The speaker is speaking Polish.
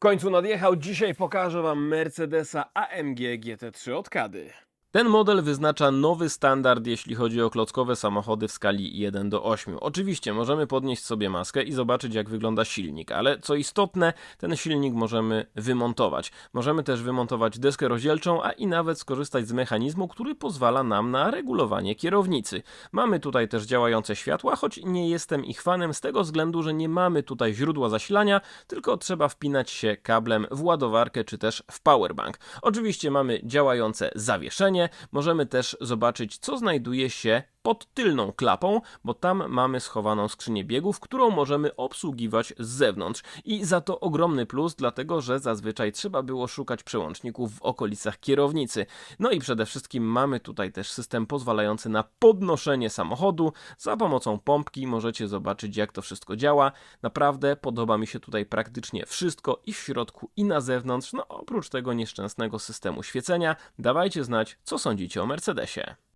końcu nadjechał. Dzisiaj pokażę Wam Mercedesa AMG GT3 od Kady. Ten model wyznacza nowy standard, jeśli chodzi o klockowe samochody w skali 1 do 8. Oczywiście możemy podnieść sobie maskę i zobaczyć, jak wygląda silnik, ale co istotne, ten silnik możemy wymontować. Możemy też wymontować deskę rozdzielczą, a i nawet skorzystać z mechanizmu, który pozwala nam na regulowanie kierownicy. Mamy tutaj też działające światła, choć nie jestem ich fanem z tego względu, że nie mamy tutaj źródła zasilania, tylko trzeba wpinać się kablem w ładowarkę czy też w powerbank. Oczywiście mamy działające zawieszenie, możemy też zobaczyć, co znajduje się pod tylną klapą, bo tam mamy schowaną skrzynię biegów, którą możemy obsługiwać z zewnątrz. I za to ogromny plus, dlatego że zazwyczaj trzeba było szukać przełączników w okolicach kierownicy. No i przede wszystkim mamy tutaj też system pozwalający na podnoszenie samochodu. Za pomocą pompki możecie zobaczyć, jak to wszystko działa. Naprawdę podoba mi się tutaj praktycznie wszystko i w środku, i na zewnątrz. No oprócz tego nieszczęsnego systemu świecenia. Dawajcie znać, co sądzicie o Mercedesie.